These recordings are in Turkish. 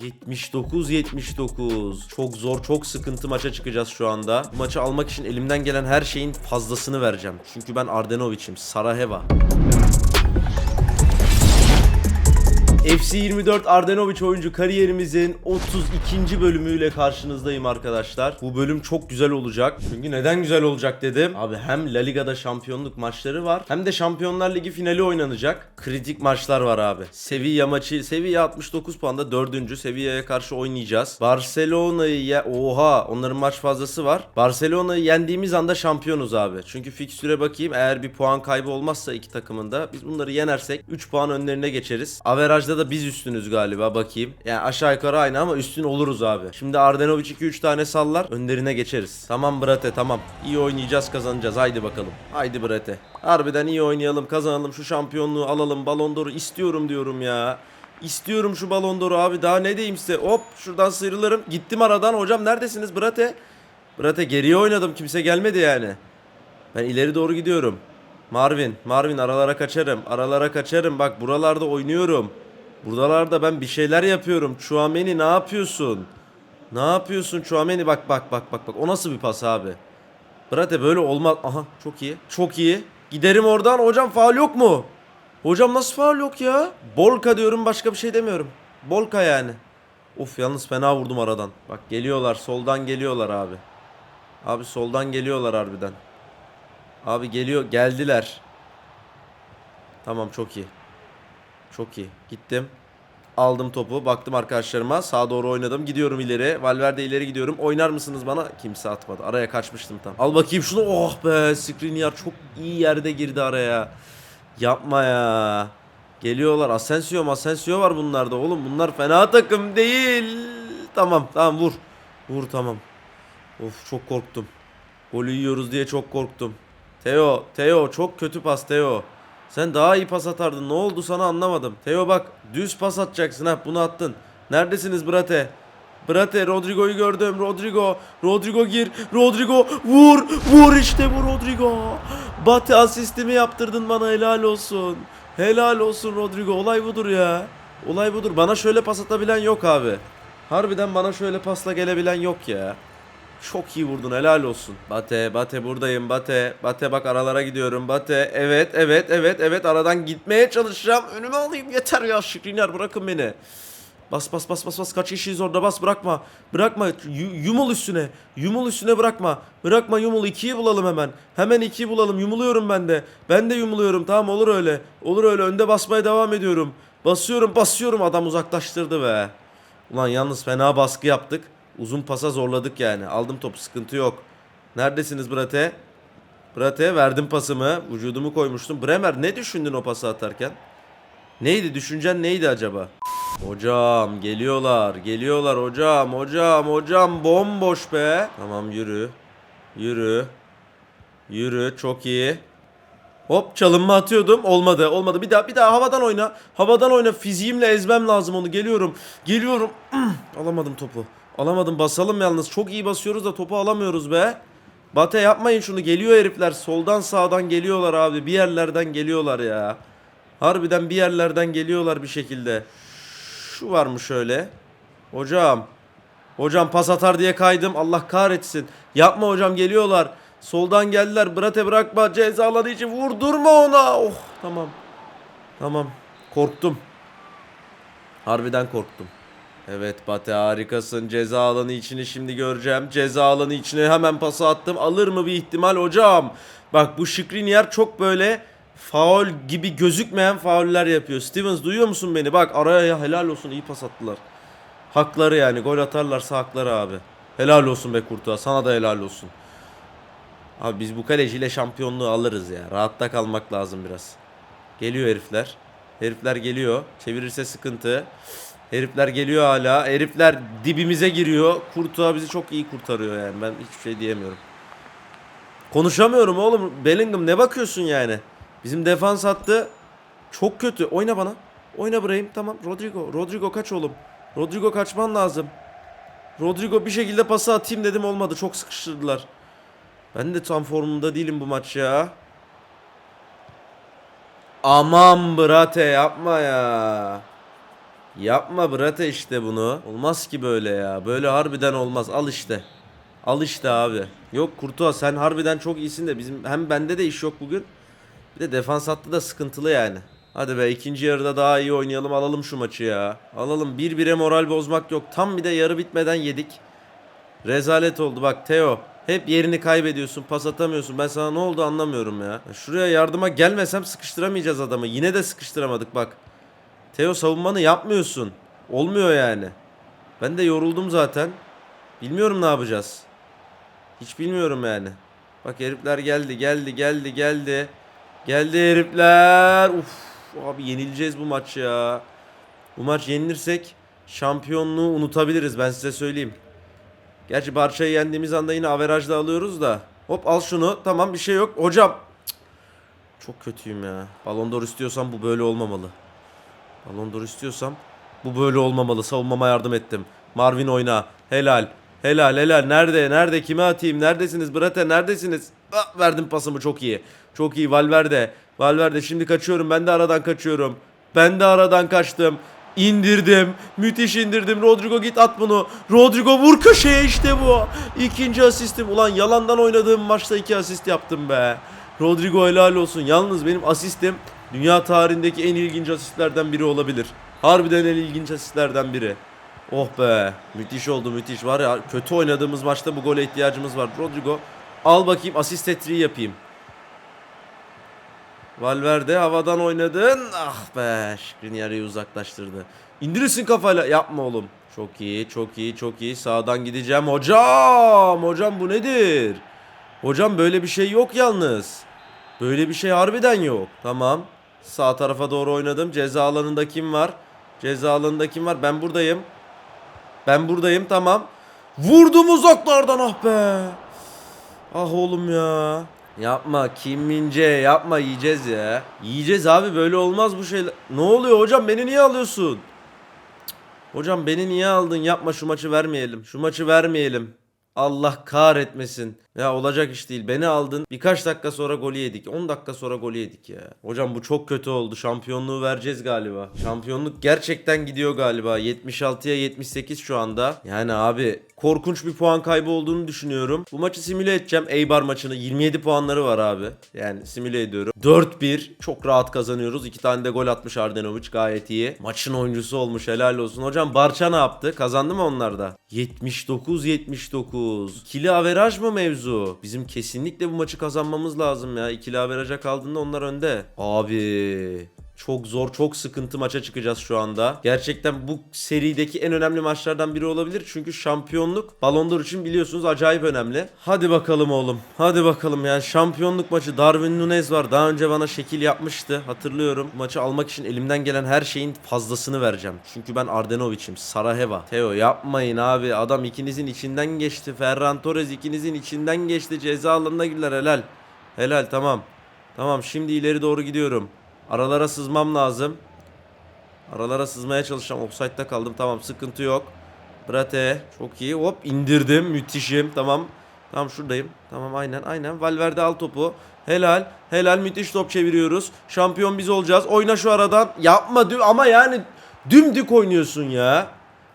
79-79. Çok zor, çok sıkıntı maça çıkacağız şu anda. Bu maçı almak için elimden gelen her şeyin fazlasını vereceğim. Çünkü ben Ardenovic'im. Saraheva. FC24 Ardenovic oyuncu kariyerimizin 32. bölümüyle karşınızdayım arkadaşlar. Bu bölüm çok güzel olacak. Çünkü neden güzel olacak dedim. Abi hem La Liga'da şampiyonluk maçları var hem de Şampiyonlar Ligi finali oynanacak. Kritik maçlar var abi. Sevilla maçı, Sevilla 69 puanda 4. Sevilla'ya karşı oynayacağız. Barcelona'yı ye- oha onların maç fazlası var. Barcelona'yı yendiğimiz anda şampiyonuz abi. Çünkü fikstüre bakayım eğer bir puan kaybı olmazsa iki takımında biz bunları yenersek 3 puan önlerine geçeriz. Averajda da biz üstünüz galiba bakayım. Yani aşağı yukarı aynı ama üstün oluruz abi. Şimdi Ardenovic 2-3 tane sallar önlerine geçeriz. Tamam Brate tamam. İyi oynayacağız kazanacağız haydi bakalım. Haydi Brate. Harbiden iyi oynayalım kazanalım şu şampiyonluğu alalım. Ballon d'Or'u istiyorum diyorum ya. İstiyorum şu Ballon d'Or'u abi daha ne diyeyim size. Hop şuradan sıyrılırım. Gittim aradan hocam neredesiniz Brate? Brate geriye oynadım kimse gelmedi yani. Ben ileri doğru gidiyorum. Marvin, Marvin aralara kaçarım. Aralara kaçarım. Bak buralarda oynuyorum. Buralarda ben bir şeyler yapıyorum. Chouameni ne yapıyorsun? Ne yapıyorsun Chouameni? Bak bak bak bak bak. O nasıl bir pas abi? Brate böyle olmaz. Aha çok iyi. Çok iyi. Giderim oradan. Hocam faul yok mu? Hocam nasıl faul yok ya? Bolka diyorum başka bir şey demiyorum. Bolka yani. Of yalnız fena vurdum aradan. Bak geliyorlar. Soldan geliyorlar abi. Abi soldan geliyorlar harbiden. Abi geliyor. Geldiler. Tamam çok iyi. Çok iyi. Gittim. Aldım topu. Baktım arkadaşlarıma. Sağa doğru oynadım. Gidiyorum ileri. Valverde ileri gidiyorum. Oynar mısınız bana? Kimse atmadı. Araya kaçmıştım tam. Al bakayım şunu. Oh be. Skriniar çok iyi yerde girdi araya. Yapma ya. Geliyorlar. Asensio Asensio var bunlarda oğlum. Bunlar fena takım değil. Tamam tamam vur. Vur tamam. Of çok korktum. Golü yiyoruz diye çok korktum. Teo, Teo çok kötü pas Teo. Sen daha iyi pas atardın. Ne oldu sana anlamadım. Teo bak düz pas atacaksın ha bunu attın. Neredesiniz Brate? Brate Rodrigo'yu gördüm. Rodrigo. Rodrigo gir. Rodrigo vur. Vur işte bu Rodrigo. Bate asistimi yaptırdın bana helal olsun. Helal olsun Rodrigo. Olay budur ya. Olay budur. Bana şöyle pas atabilen yok abi. Harbiden bana şöyle pasla gelebilen yok ya. Çok iyi vurdun helal olsun. Bate, Bate buradayım Bate. Bate bak aralara gidiyorum Bate. Evet, evet, evet, evet aradan gitmeye çalışacağım. Önüme alayım yeter ya Şikriner bırakın beni. Bas bas bas bas bas kaç kişiyiz orada bas bırakma. Bırakma Yu- yumul üstüne. Yumul üstüne bırakma. Bırakma yumul ikiyi bulalım hemen. Hemen ikiyi bulalım yumuluyorum ben de. Ben de yumuluyorum tamam olur öyle. Olur öyle önde basmaya devam ediyorum. Basıyorum basıyorum adam uzaklaştırdı be. Ulan yalnız fena baskı yaptık. Uzun pasa zorladık yani. Aldım topu sıkıntı yok. Neredesiniz Brate? Brate verdim pasımı. Vücudumu koymuştum. Bremer ne düşündün o pası atarken? Neydi düşüncen neydi acaba? Hocam geliyorlar geliyorlar hocam hocam hocam bomboş be. Tamam yürü. Yürü. Yürü çok iyi. Hop çalınma atıyordum. Olmadı. Olmadı. Bir daha bir daha havadan oyna. Havadan oyna. Fiziğimle ezmem lazım onu. Geliyorum. Geliyorum. Alamadım topu. Alamadım. Basalım yalnız. Çok iyi basıyoruz da topu alamıyoruz be. Bate yapmayın şunu. Geliyor herifler. Soldan sağdan geliyorlar abi. Bir yerlerden geliyorlar ya. Harbiden bir yerlerden geliyorlar bir şekilde. Şu var mı şöyle? Hocam. Hocam pas atar diye kaydım. Allah kahretsin. Yapma hocam geliyorlar. Soldan geldiler. Brate bırakma. Cezaları için vurdurma ona. Oh tamam. Tamam. Korktum. Harbiden korktum. Evet Bate harikasın. Ceza alanı içini şimdi göreceğim. Ceza alanı içine hemen pası attım. Alır mı bir ihtimal hocam? Bak bu Skriniar çok böyle faul gibi gözükmeyen fauller yapıyor. Stevens duyuyor musun beni? Bak araya ya helal olsun iyi pas attılar. Hakları yani gol atarlarsa hakları abi. Helal olsun be Kurtuğa sana da helal olsun. Abi biz bu kaleciyle şampiyonluğu alırız ya. Rahatta kalmak lazım biraz. Geliyor herifler. Herifler geliyor. Çevirirse sıkıntı. Herifler geliyor hala. Herifler dibimize giriyor. Kurtuğa bizi çok iyi kurtarıyor yani. Ben hiçbir şey diyemiyorum. Konuşamıyorum oğlum. Bellingham ne bakıyorsun yani? Bizim defans hattı çok kötü. Oyna bana. Oyna Brahim. Tamam. Rodrigo. Rodrigo kaç oğlum. Rodrigo kaçman lazım. Rodrigo bir şekilde pası atayım dedim olmadı. Çok sıkıştırdılar. Ben de tam formunda değilim bu maç ya. Aman brate yapma ya. Yapma Brate işte bunu. Olmaz ki böyle ya. Böyle harbiden olmaz. Al işte. Al işte abi. Yok Kurtuğa sen harbiden çok iyisin de bizim hem bende de iş yok bugün. Bir de defans hattı da sıkıntılı yani. Hadi be ikinci yarıda daha iyi oynayalım alalım şu maçı ya. Alalım bir bire moral bozmak yok. Tam bir de yarı bitmeden yedik. Rezalet oldu bak Teo. Hep yerini kaybediyorsun pas atamıyorsun. Ben sana ne oldu anlamıyorum ya. Ya Şuraya yardıma gelmesem sıkıştıramayacağız adamı. Yine de sıkıştıramadık bak. Teo savunmanı yapmıyorsun. Olmuyor yani. Ben de yoruldum zaten. Bilmiyorum ne yapacağız. Hiç bilmiyorum yani. Bak herifler geldi geldi geldi geldi. Geldi herifler. Uf abi yenileceğiz bu maç ya. Bu maç yenilirsek şampiyonluğu unutabiliriz ben size söyleyeyim. Gerçi Barça'yı yendiğimiz anda yine averajda alıyoruz da. Hop al şunu. Tamam bir şey yok. Hocam. Cık. Çok kötüyüm ya. Ballon d'Or istiyorsam bu böyle olmamalı. Ballon d'Or istiyorsam bu böyle olmamalı. Savunmama yardım ettim. Marvin oyna. Helal. Helal helal. Nerede? Nerede? Kime atayım? Neredesiniz? Brate neredesiniz? Ah, verdim pasımı çok iyi. Çok iyi. Valverde. Valverde şimdi kaçıyorum. Ben de aradan kaçıyorum. Ben de aradan kaçtım. İndirdim. Müthiş indirdim. Rodrigo git at bunu. Rodrigo vur köşeye işte bu. İkinci asistim. Ulan yalandan oynadığım maçta iki asist yaptım be. Rodrigo helal olsun. Yalnız benim asistim dünya tarihindeki en ilginç asistlerden biri olabilir. Harbiden en ilginç asistlerden biri. Oh be. Müthiş oldu müthiş. Var ya kötü oynadığımız maçta bu gole ihtiyacımız var. Rodrigo al bakayım asist hat yapayım. Valverde havadan oynadın. Ah be. Skriniar'ı uzaklaştırdı. İndirirsin kafayla. Yapma oğlum. Çok iyi, çok iyi, çok iyi. Sağdan gideceğim. Hocam! Hocam bu nedir? Hocam böyle bir şey yok yalnız. Böyle bir şey harbiden yok. Tamam. Sağ tarafa doğru oynadım. Ceza alanında kim var? Ceza alanında kim var? Ben buradayım. Ben buradayım tamam. Vurdum uzaklardan ah be. Ah oğlum ya. Yapma Kim Mince yapma yiyeceğiz ya. Yiyeceğiz abi böyle olmaz bu şeyler. Ne oluyor hocam beni niye alıyorsun? Hocam beni niye aldın yapma şu maçı vermeyelim. Şu maçı vermeyelim. Allah kahretmesin. Ya olacak iş değil. Beni aldın. Birkaç dakika sonra golü yedik. 10 dakika sonra golü yedik ya. Hocam bu çok kötü oldu. Şampiyonluğu vereceğiz galiba. Şampiyonluk gerçekten gidiyor galiba. 76'ya 78 şu anda. Yani abi korkunç bir puan kaybı olduğunu düşünüyorum. Bu maçı simüle edeceğim. Eibar maçını. 27 puanları var abi. Yani simüle ediyorum. 4-1. Çok rahat kazanıyoruz. 2 tane de gol atmış Ardenovic. Gayet iyi. Maçın oyuncusu olmuş. Helal olsun. Hocam Barça ne yaptı? Kazandı mı onlarda? 79-79. İkili averaj mı mevzu? Bizim kesinlikle bu maçı kazanmamız lazım ya. İkili averaja kaldığında onlar önde. Abi çok zor, çok sıkıntı maça çıkacağız şu anda. Gerçekten bu serideki en önemli maçlardan biri olabilir. Çünkü şampiyonluk Ballon d'Or için biliyorsunuz acayip önemli. Hadi bakalım oğlum. Hadi bakalım yani şampiyonluk maçı Darwin Nunez var. Daha önce bana şekil yapmıştı. Hatırlıyorum. Maçı almak için elimden gelen her şeyin fazlasını vereceğim. Çünkü ben Ardenovic'im. Saraheva. Teo yapmayın abi. Adam ikinizin içinden geçti. Ferran Torres ikinizin içinden geçti. Ceza alanına girdiler. Helal. Helal tamam. Tamam şimdi ileri doğru gidiyorum. Aralara sızmam lazım. Aralara sızmaya çalışacağım. Offside'da kaldım. Tamam sıkıntı yok. Brate çok iyi. Hop indirdim. Müthişim. Tamam. Tamam şuradayım. Tamam aynen aynen. Valverde al topu. Helal. Helal müthiş top çeviriyoruz. Şampiyon biz olacağız. Oyna şu aradan. Yapma dü- ama yani dümdük oynuyorsun ya.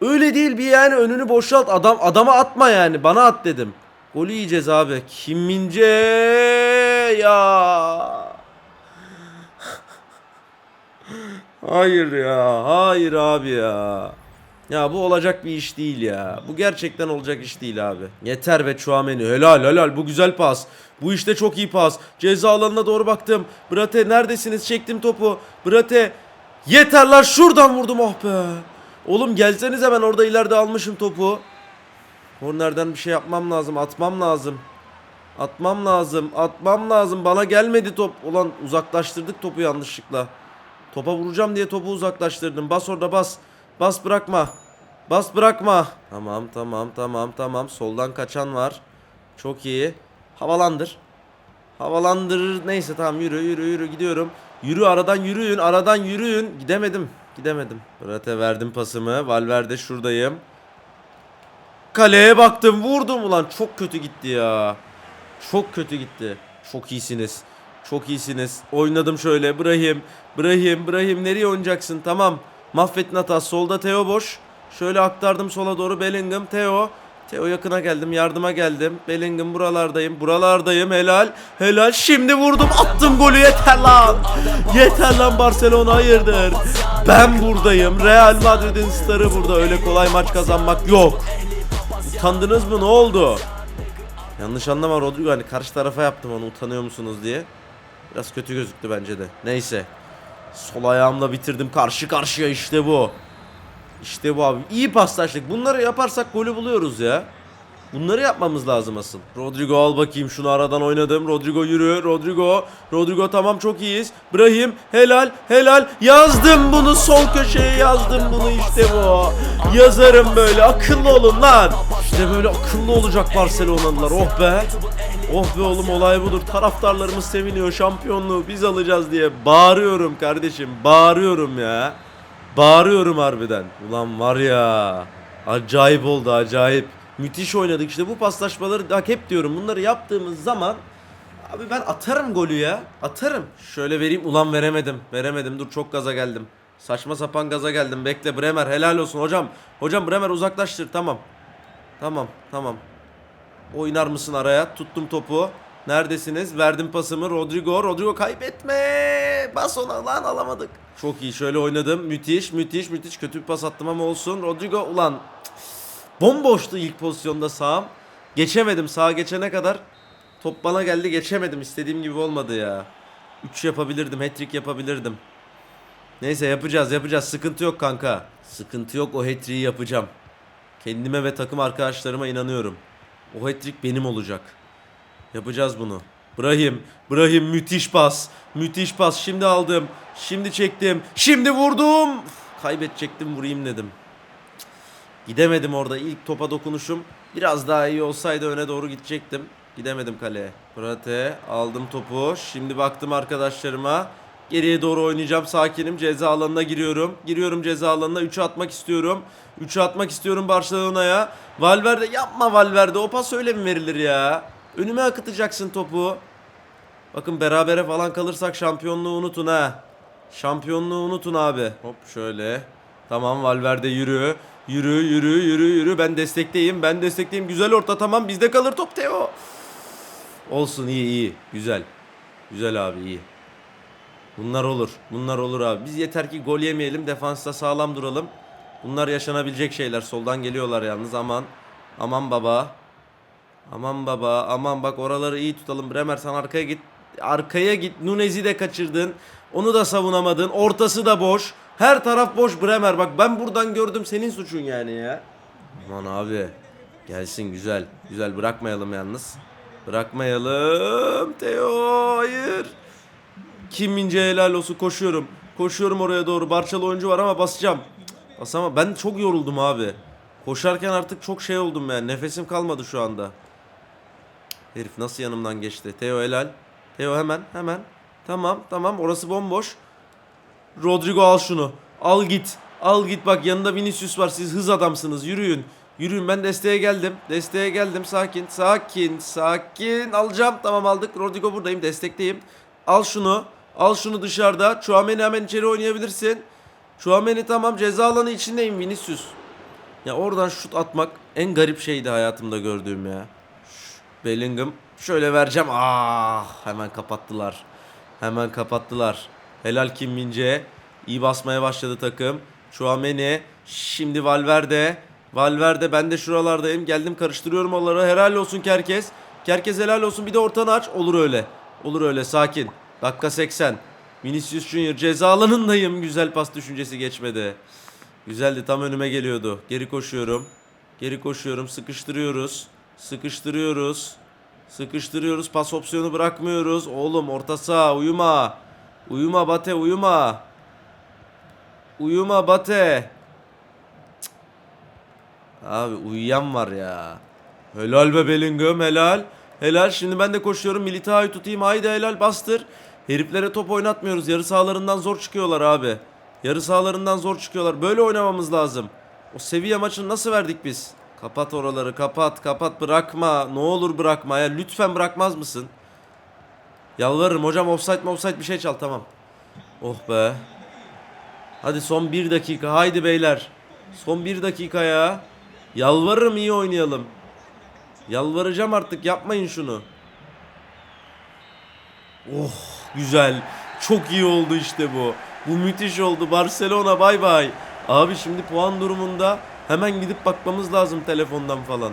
Öyle değil bir yani önünü boşalt. Adam adama atma yani. Bana at dedim. Golü yiyeceğiz abi. Kimince ya. Hayır ya. Hayır abi ya. Ya bu olacak bir iş değil ya. Bu gerçekten olacak iş değil abi. Yeter ve Chouameni. Helal helal. Bu güzel pas. Bu işte çok iyi pas. Ceza alanına doğru baktım. Brate neredesiniz? Çektim topu. Brate. Yeter lan şuradan vurdum oh be. Oğlum gelsenize ben orada ileride almışım topu. Kornerden bir şey yapmam lazım. Atmam lazım. Atmam lazım. Atmam lazım. Bana gelmedi top. Ulan uzaklaştırdık topu yanlışlıkla. Topa vuracağım diye topu uzaklaştırdım. Bas orada bas. Bas bırakma. Bas bırakma. Tamam tamam tamam tamam. Soldan kaçan var. Çok iyi. Havalandır. Havalandırır. Neyse tamam yürü yürü yürü gidiyorum. Yürü aradan yürüyün. Aradan yürüyün. Gidemedim. Gidemedim. Brate verdim pasımı. Valverde şuradayım. Kaleye baktım. Vurdum ulan. Çok kötü gitti ya. Çok kötü gitti. Çok iyisiniz. Çok iyisiniz. Oynadım şöyle. Brahim. Brahim. Brahim nereye oynayacaksın? Tamam. Mahvettin hatası. Solda Theo boş. Şöyle aktardım sola doğru Bellingham. Theo. Theo yakına geldim. Yardıma geldim. Bellingham buralardayım. Buralardayım. Helal. Helal. Şimdi vurdum. Attım golü. Yeter lan. Yeter lan Barcelona. Hayırdır? Ben buradayım. Real Madrid'in starı burada. Öyle kolay maç kazanmak yok. Utandınız mı? Ne oldu? Yanlış anlama Rodrigo hani karşı tarafa yaptım onu utanıyor musunuz diye. Biraz kötü gözüktü bence de. Neyse. Sol ayağımla bitirdim. Karşı karşıya işte bu. İşte bu abi. İyi paslaştık. Bunları yaparsak golü buluyoruz ya. Bunları yapmamız lazım asıl. Rodrigo al bakayım şunu aradan oynadım. Rodrigo yürü. Rodrigo. Rodrigo tamam çok iyiyiz. Brahim helal helal. Yazdım bunu sol köşeye yazdım bunu işte bu. Yazarım böyle akıllı olun lan. İşte böyle akıllı olacak Barcelonalılar. Oh be. Oh be oğlum olay budur. Taraftarlarımız seviniyor. Şampiyonluğu biz alacağız diye bağırıyorum kardeşim. Bağırıyorum ya. Bağırıyorum harbiden. Ulan var ya. Acayip oldu acayip. Müthiş oynadık işte bu paslaşmaları bak hep diyorum bunları yaptığımız zaman Abi ben atarım golü ya. Atarım. Şöyle vereyim. Ulan veremedim. Veremedim. Dur çok gaza geldim. Saçma sapan gaza geldim. Bekle Bremer helal olsun hocam. Hocam Bremer uzaklaştır. Tamam. Tamam. Tamam. Oynar mısın araya? Tuttum topu. Neredesiniz? Verdim pasımı. Rodrigo. Rodrigo kaybetme. Bas ona lan alamadık. Çok iyi. Şöyle oynadım. Müthiş, müthiş, müthiş. Kötü bir pas attım ama olsun. Rodrigo ulan cık, bomboştu ilk pozisyonda sağım. Geçemedim. Sağa geçene kadar top bana geldi. Geçemedim. İstediğim gibi olmadı ya. 3 yapabilirdim. Hat-trick yapabilirdim. Neyse yapacağız, yapacağız. Sıkıntı yok kanka. Sıkıntı yok. O hat-trick'i yapacağım. Kendime ve takım arkadaşlarıma inanıyorum. O hat-trick benim olacak. Yapacağız bunu. Brahim, Brahim müthiş pas. Müthiş pas. Şimdi aldım. Şimdi çektim. Şimdi vurdum. Uf, kaybedecektim vurayım dedim. Gidemedim orada. İlk topa dokunuşum biraz daha iyi olsaydı öne doğru gidecektim. Gidemedim kaleye. Prate aldım topu. Şimdi baktım arkadaşlarıma. Geriye doğru oynayacağım. Sakinim. Ceza alanına giriyorum. Giriyorum ceza alanına. 3'ü atmak istiyorum. 3'ü atmak istiyorum Barcelona'ya. Valverde yapma Valverde. O pas öyle mi verilir ya? Önüme akıtacaksın topu. Bakın berabere falan kalırsak şampiyonluğu unutun ha. Şampiyonluğu unutun abi. Hop şöyle. Tamam Valverde yürü. Yürü yürü yürü yürü. Ben destekteyim. Ben destekteyim. Güzel orta tamam. Bizde kalır top Teo. Olsun iyi iyi. Güzel. Güzel abi iyi. Bunlar olur. Bunlar olur abi. Biz yeter ki gol yemeyelim. Defansta sağlam duralım. Bunlar yaşanabilecek şeyler. Soldan geliyorlar yalnız. Aman. Aman baba. Aman baba. Aman bak oraları iyi tutalım. Bremer sen arkaya git. Arkaya git. Nunez'i de kaçırdın. Onu da savunamadın. Ortası da boş. Her taraf boş Bremer. Bak ben buradan gördüm. Senin suçun yani ya. Aman abi. Gelsin güzel. Güzel bırakmayalım yalnız. Bırakmayalım. Teo hayır. Kim ince helal olsun koşuyorum. Koşuyorum oraya doğru. Barçalı oyuncu var ama basacağım. Cık, Basamam. Ben çok yoruldum abi. Koşarken artık çok şey oldum yani. Nefesim kalmadı şu anda. Herif nasıl yanımdan geçti? Teo helal. Teo hemen hemen. Tamam tamam orası bomboş. Rodrigo al şunu. Al git. Al git bak yanında Vinicius var. Siz hız adamsınız. Yürüyün. Yürüyün ben desteğe geldim. Desteğe geldim. Sakin. Sakin. Sakin. Alacağım. Tamam aldık. Rodrigo buradayım. Destekteyim. Al şunu. Al şunu dışarıda. Chouameni hemen içeri oynayabilirsin. Chouameni tamam ceza alanı içindeyim Vinicius. Ya oradan şut atmak en garip şeydi hayatımda gördüğüm ya. Bellingham. Şöyle vereceğim. Ah hemen kapattılar. Hemen kapattılar. Helal Kim Mince. İyi basmaya başladı takım. Chouameni. Şimdi Valverde. Valverde ben de şuralardayım. Geldim karıştırıyorum onları. Helal olsun Kerkez. Kerkez helal olsun. Bir de ortanı aç. Olur öyle. Olur öyle sakin. Dakika 80. Vinicius Junior ceza alanındayım. Güzel pas düşüncesi geçmedi. Güzeldi tam önüme geliyordu. Geri koşuyorum. Geri koşuyorum. Sıkıştırıyoruz. Sıkıştırıyoruz. Sıkıştırıyoruz. Pas opsiyonu bırakmıyoruz. Oğlum orta saha uyuma. Uyuma Bate uyuma. Uyuma Bate. Abi uyuyan var ya. Helal be Bellingham helal. Helal şimdi ben de koşuyorum. Militao'yu tutayım. Haydi helal bastır. Heriflere top oynatmıyoruz. Yarı sahalarından zor çıkıyorlar abi. Yarı sahalarından zor çıkıyorlar. Böyle oynamamız lazım. O seviye maçını nasıl verdik biz? Kapat oraları kapat kapat bırakma. Ne olur bırakma ya. Lütfen bırakmaz mısın? Yalvarırım hocam offside mi offside bir şey çal tamam. Oh be. Hadi son bir dakika haydi beyler. Son bir dakika ya. Yalvarırım iyi oynayalım. Yalvaracağım artık yapmayın şunu. Oh güzel. Çok iyi oldu işte bu. Bu müthiş oldu. Barcelona bay bay. Abi şimdi puan durumunda hemen gidip bakmamız lazım telefondan falan.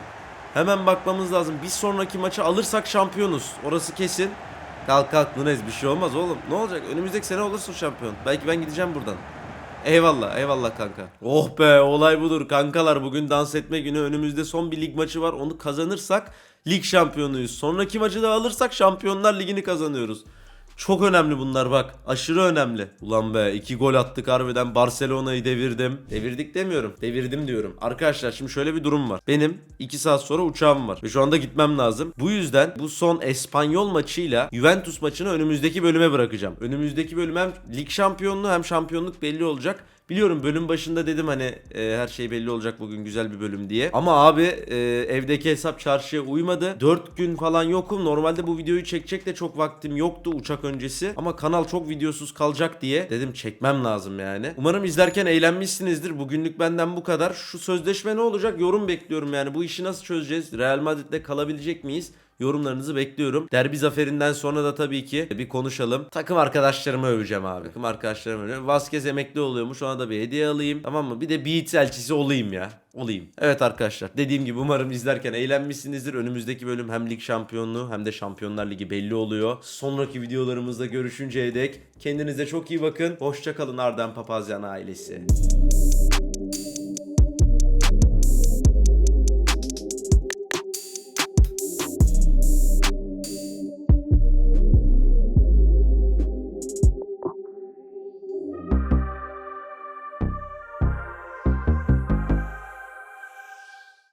Hemen bakmamız lazım. Bir sonraki maçı alırsak şampiyonuz. Orası kesin. Kalk kalk Nunez bir şey olmaz oğlum. Ne olacak? Önümüzdeki sene olursun şampiyon. Belki ben gideceğim buradan. Eyvallah eyvallah kanka. Oh be olay budur kankalar bugün dans etme günü önümüzde son bir lig maçı var onu kazanırsak lig şampiyonuyuz. Sonraki maçı da alırsak şampiyonlar ligini kazanıyoruz. Çok önemli bunlar bak aşırı önemli. Ulan be iki gol attık harbiden Barcelona'yı devirdim. Devirdik demiyorum devirdim diyorum. Arkadaşlar şimdi şöyle bir durum var. Benim 2 saat sonra uçağım var ve şu anda gitmem lazım. Bu yüzden bu son Espanyol maçıyla Juventus maçını önümüzdeki bölüme bırakacağım. Önümüzdeki bölüm hem lig şampiyonluğu hem şampiyonluk belli olacak. Biliyorum bölüm başında dedim hani e, her şey belli olacak bugün güzel bir bölüm diye. Ama abi e, evdeki hesap çarşıya uymadı. 4 gün falan yokum. Normalde bu videoyu çekecek de çok vaktim yoktu uçak öncesi. Ama kanal çok videosuz kalacak diye dedim çekmem lazım yani. Umarım izlerken eğlenmişsinizdir. Bugünlük benden bu kadar. Şu sözleşme ne olacak? Yorum bekliyorum yani. Bu işi nasıl çözeceğiz? Real Madrid'de kalabilecek miyiz? Yorumlarınızı bekliyorum. Derbi zaferinden sonra da tabii ki bir konuşalım. Takım arkadaşlarımı öveceğim abi. Takım arkadaşlarımı öveceğim. Vasquez emekli oluyormuş. Ona da bir hediye alayım. Tamam mı? Bir de Beats elçisi olayım ya. Olayım. Evet arkadaşlar. Dediğim gibi umarım izlerken eğlenmişsinizdir. Önümüzdeki bölüm hem lig şampiyonluğu hem de Şampiyonlar Ligi belli oluyor. Sonraki videolarımızda görüşünceye dek kendinize çok iyi bakın. Hoşçakalın Arden Papazyan ailesi.